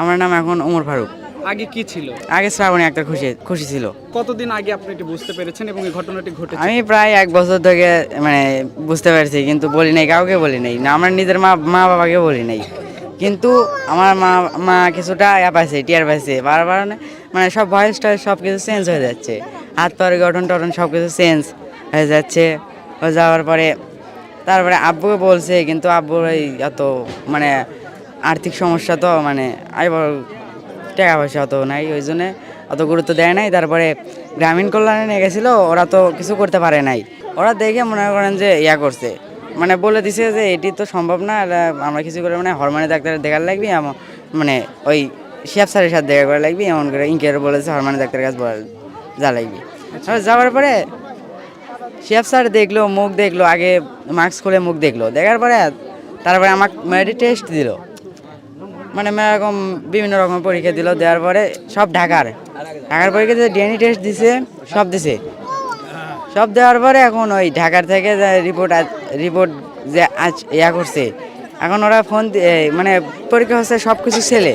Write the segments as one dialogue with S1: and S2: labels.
S1: আমার নাম এখন ওমর ফারুক।
S2: আগে কি ছিল?
S1: আগে শ্রাবণী একটা খুশি খুশি ছিল।
S2: কতদিন আগে আপনি এটি বুঝতে পেরেছেন এবং এই ঘটনাটি ঘটেছে?
S1: আমি প্রায় এক বছর থেকে মানে বুঝতে পেরেছি কিন্তু বলি নাই কাউকে বলি নাই না আমার নিজের মা মা বাবাকে বলি নাই। কিন্তু আমার মা মা কিছুটা ইয়া পাইছে টিয়ার পাইছে বারবার মানে সব ভয়েস টয়েস সব কিছু চেঞ্জ হয়ে যাচ্ছে। হাত পায়ের গঠন টঠন সব কিছু চেঞ্জ হয়ে যাচ্ছে। হয়ে যাওয়ার পরে তারপরে আব্বুকে বলছে কিন্তু আব্বুর এই এত মানে আর্থিক সমস্যা তো মানে আইবার টাকা পয়সা অত নাই ওই জন্যে অত গুরুত্ব দেয় নাই। তারপরে গ্রামীণ কল্যাণে নিয়ে গেছিল ওরা তো কিছু করতে পারে নাই। ওরা দেখে মনে করেন যে ইয়া করছে। মানে বলে দিছে যে এটি তো সম্ভব না আমরা কিছু করে মানে হরমোনের ডাক্তার দেখার লাগবে মানে ওই শেফ স্যারের সাথে দেখা করা লাগবে এমন করে ইনকের বলেছে হরমোনের ডাক্তারের কাছে বলা- যা লাগবে। আর যাওয়ার পরে শেফ স্যার দেখল মুখ দেখল আগে মাস্ক খুলে মুখ দেখল। দেখার পরে তারপরে আমাকে মেডি টেস্ট দিল। মানে এরকম বিভিন্ন রকম পরীক্ষা দিল, দেওয়ার পরে সব ঢাকার। ঢাকার পরীক্ষা দিয়ে ডিএনএ টেস্ট দিছে, সব দিছে। সব দেওয়ার পরে এখন ওই ঢাকার থেকে রিপোর্ট রিপোর্ট যে আজ ইয়া করছে, এখন ওরা ফোন মানে পরীক্ষা হচ্ছে সব কিছু ছেলে।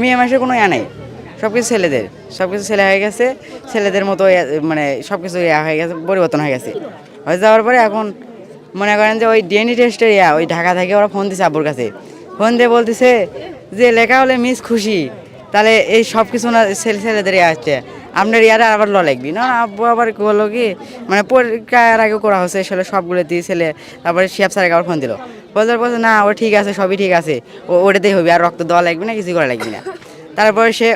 S1: মেয়ে মাসে কোনো ইয়া নেই সব কিছু ছেলেদের। সব কিছু ছেলে হয়ে গেছে, ছেলেদের মতো মানে সব কিছু ইয়া হয়ে গেছে, পরিবর্তন হয়ে গেছে। হয়ে যাওয়ার পরে এখন মনে করেন যে ওই ডিএনএ টেস্টের ইয়া, ওই ঢাকা থেকে ওরা ফোন দিছে আব্বুর কাছে। ফোন দিয়ে বলতেছে যে লেখা হলে মিস খুশি। তাহলে এই সব কিছু না ছেলে ছেলেদের হচ্ছে আপনার ইয়ারে আবার ল লাগবি না আব্বু আবার বলল কি? মানে পরীক্ষার আগে করা হচ্ছে আসলে সবগুলো দিয়ে ছেলে, তারপরে শেফ স্যারকে আবার ফোন দিল। বলতে বলছে না, ও ঠিক আছে, সবই ঠিক আছে। ও ওটাতেই হবে, আর রক্ত দেওয়া লাগবে না কিছু করা লাগবে না। তারপরে সে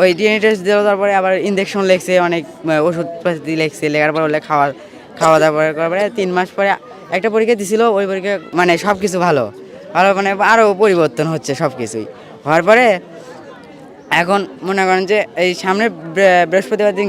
S1: ওই ডিএনএ টেস্ট দিল, তারপরে আবার ইঞ্জেকশন লেগছে অনেক ওষুধ পাতি লেগছে লেখার পর হলে খাওয়া খাওয়া দাওয়া করার পরে তিন মাস পরে একটা পরীক্ষা দিছিল, ওই পরীক্ষা মানে সব কিছু ভালো। ভালো মানে আরও পরিবর্তন হচ্ছে সব কিছুই হওয়ার পরে এখন মনে করেন যে এই সামনে বৃহস্পতিবার দিন